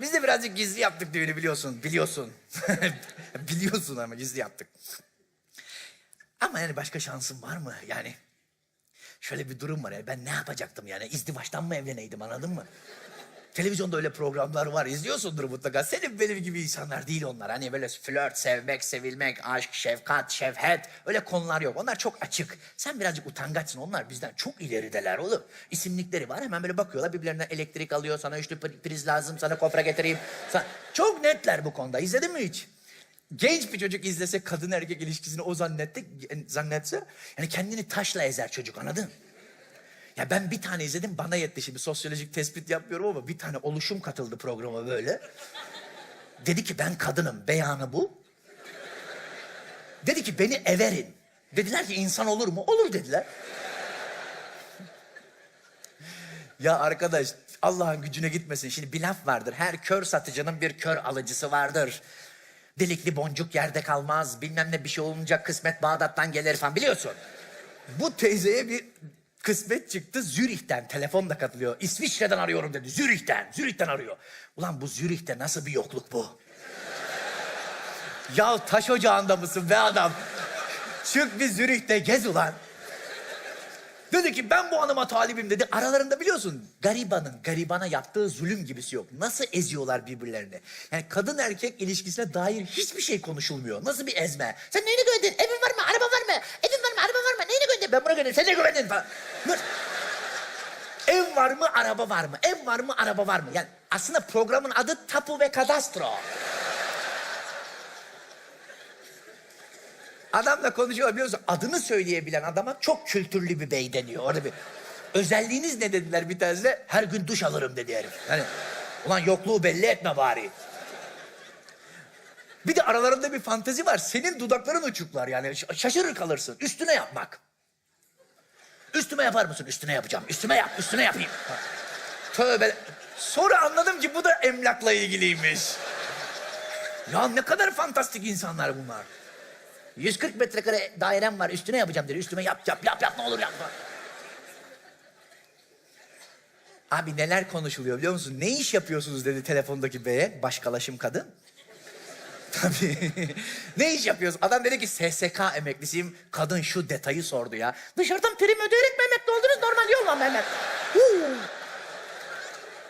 Biz de birazcık gizli yaptık düğünü biliyorsun. Biliyorsun. biliyorsun ama gizli yaptık. Ama yani başka şansım var mı? Yani şöyle bir durum var ya. Ben ne yapacaktım yani? İzdivaçtan mı evleneydim anladın mı? Televizyonda öyle programlar var. izliyorsundur mutlaka. Senin benim gibi insanlar değil onlar. Hani böyle flört, sevmek, sevilmek, aşk, şefkat, şefhet. Öyle konular yok. Onlar çok açık. Sen birazcık utangaçsın. Onlar bizden çok ilerideler oğlum. İsimlikleri var. Hemen böyle bakıyorlar. Birbirlerinden elektrik alıyor. Sana üçlü pri- priz lazım. Sana kofra getireyim. Sana... Çok netler bu konuda. İzledin mi hiç? Genç bir çocuk izlese kadın erkek ilişkisini o zannetti, zannetse yani kendini taşla ezer çocuk anladın? Ya ben bir tane izledim bana yetti şimdi sosyolojik tespit yapmıyorum ama bir tane oluşum katıldı programa böyle. Dedi ki ben kadınım beyanı bu. Dedi ki beni everin. Dediler ki insan olur mu? Olur dediler. Ya arkadaş Allah'ın gücüne gitmesin. Şimdi bir laf vardır. Her kör satıcının bir kör alıcısı vardır. Delikli boncuk yerde kalmaz. Bilmem ne bir şey olunca kısmet Bağdat'tan gelir falan biliyorsun. Bu teyzeye bir kısmet çıktı Zürih'ten. Telefonla katılıyor. İsviçre'den arıyorum dedi. Zürih'ten. Zürih'ten arıyor. Ulan bu Zürih'te nasıl bir yokluk bu? ya taş ocağında mısın be adam? Çık bir Zürih'te gez ulan. Dedi ki ben bu hanıma talibim dedi. Aralarında biliyorsun garibanın garibana yaptığı zulüm gibisi yok. Nasıl eziyorlar birbirlerini. Yani kadın erkek ilişkisine dair hiçbir şey konuşulmuyor. Nasıl bir ezme. Sen neyine güvendin? Evin var mı? Araba var mı? Evin var mı? Araba var mı? Neyine güvendin? Ben buna güvendim. Sen ne güvendin? falan. Ev var mı? Araba var mı? Ev var mı? Araba var mı? Yani aslında programın adı Tapu ve Kadastro. Adamla konuşuyor biliyor musun? Adını söyleyebilen adama çok kültürlü bir bey deniyor. Orada bir özelliğiniz ne dediler bir tanesine? Her gün duş alırım dedi herif. Hani ulan yokluğu belli etme bari. Bir de aralarında bir fantezi var. Senin dudakların uçuklar yani şaşırır kalırsın. Üstüne yapmak. Üstüme yapar mısın? Üstüne yapacağım. Üstüme yap, üstüne yapayım. Tövbe. Sonra anladım ki bu da emlakla ilgiliymiş. Ya ne kadar fantastik insanlar bunlar. 140 metrekare dairem var üstüne yapacağım dedi. Üstüme yap yap yap yap ne olur yapma. Abi neler konuşuluyor biliyor musun? Ne iş yapıyorsunuz dedi telefondaki beye başkalaşım kadın. Tabii. ne iş yapıyorsun? Adam dedi ki SSK emeklisiyim. Kadın şu detayı sordu ya. Dışarıdan prim ödeyerek mi emekli oldunuz? Normal yolla mı.